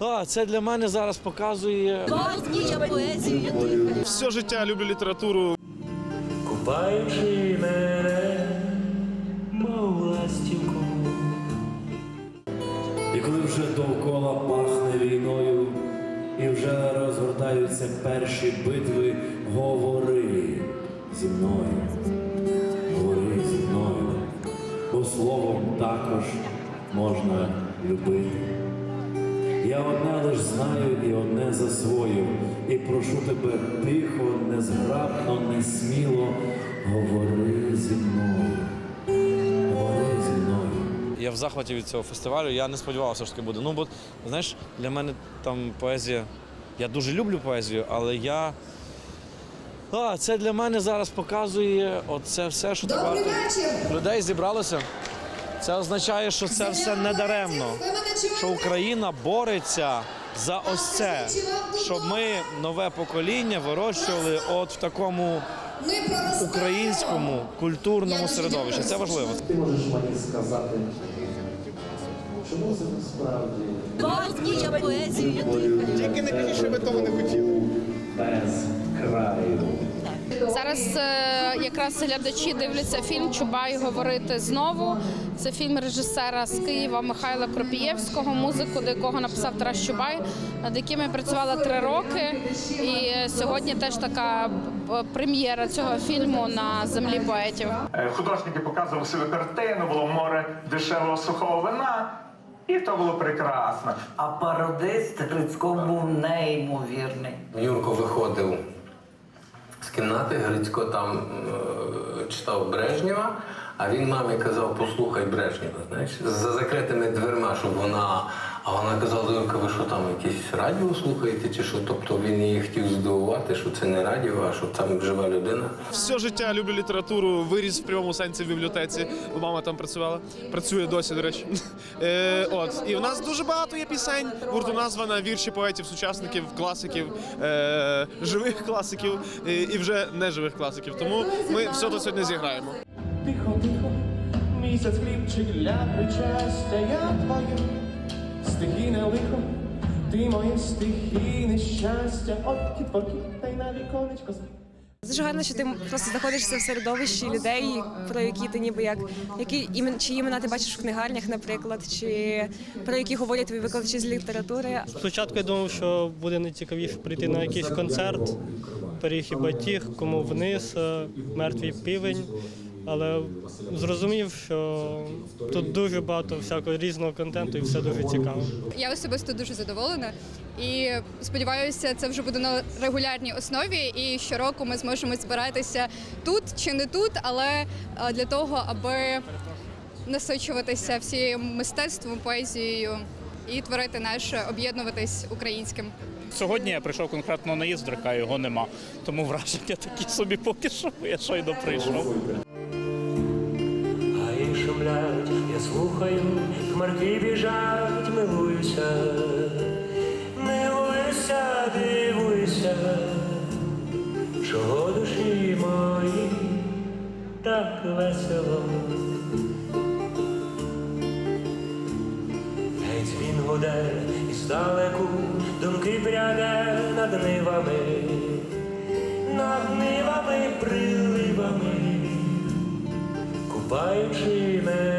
А, це для мене зараз показує. Поезію Все життя люблю літературу. Купаючи мене, мов ластівку. І коли вже довкола пахне війною, і вже розгортаються перші битви, говори зі мною, говори зі мною, бо словом також можна любити. Я одне лиш знаю і одне засвоїв, і прошу тебе тихо, незграбно, несміло, говори зі мною, говори зі мною. Я в захваті від цього фестивалю. Я не сподівався, що таке буде. Ну, бо знаєш, для мене там поезія. Я дуже люблю поезію, але я. А, це для мене зараз показує оце все, що так багато людей зібралося. Це означає, що це все не даремно. Що Україна бореться за ось це, щоб ми нове покоління вирощували от в такому українському культурному середовищі. Це важливо. Ти можеш мені сказати, чому це насправді кожній поезію Тільки не кажіть, що ви того не хотіли. без краю. Зараз е, якраз глядачі дивляться фільм Чубай говорити знову. Це фільм режисера з Києва Михайла Кропієвського, музику, до якого написав Тарас Чубай, над яким я працювала три роки. І сьогодні теж така е, прем'єра цього фільму на землі поетів. Е, Художники показували свою картину, було море дешевого сухого вина, і то було прекрасно. А пародист Грицько був неймовірний. Юрко виходив кімнати, Грицько там е, читав Брежнєва, а він мамі казав, послухай Брежнєва, знаєш, за закритими дверима, щоб вона. А вона казала, ви що там якесь радіо слухаєте, чи що? Тобто він її хотів здивувати, що це не радіо, а що там жива людина. Все життя люблю літературу, виріс в прямому сенсі в бібліотеці, бо мама там працювала. Працює досі, до речі. Е, от. І у нас дуже багато є пісень. Гурту названа вірші поетів, сучасників, класиків, е, живих класиків і вже неживих класиків. Тому ми все тут сьогодні зіграємо. Тихо, тихо, місяць хлібчик для причастя, я твоє стихійне лихо, ти моє стихійне щастя, от кітворки, та й на віконечко Дуже гарно, що ти просто знаходишся в середовищі людей, про які ти ніби як які імен, чиї імена ти бачиш в книгарнях, наприклад, чи про які говорять твої викладачі з літератури. Спочатку я думав, що буде найцікавіше прийти на якийсь концерт, періг і батіг, кому вниз, е, мертвий півень. Але зрозумів, що тут дуже багато всякого різного контенту і все дуже цікаво. Я особисто дуже задоволена і сподіваюся, це вже буде на регулярній основі. І щороку ми зможемо збиратися тут чи не тут, але е, для того, аби насичуватися всім мистецтвом, поезією і творити наше, об'єднуватись українським. Сьогодні я прийшов конкретно на Іздрика, а його нема. Тому враження такі собі поки що, я щойно прийшов. Слухаю, хмарки біжать, милуюся, милуюся, дивуюся, чого душі мої так весело. Геть він гуде і здалеку думки пряде над нивами, над нивами, приливами купаючи мене.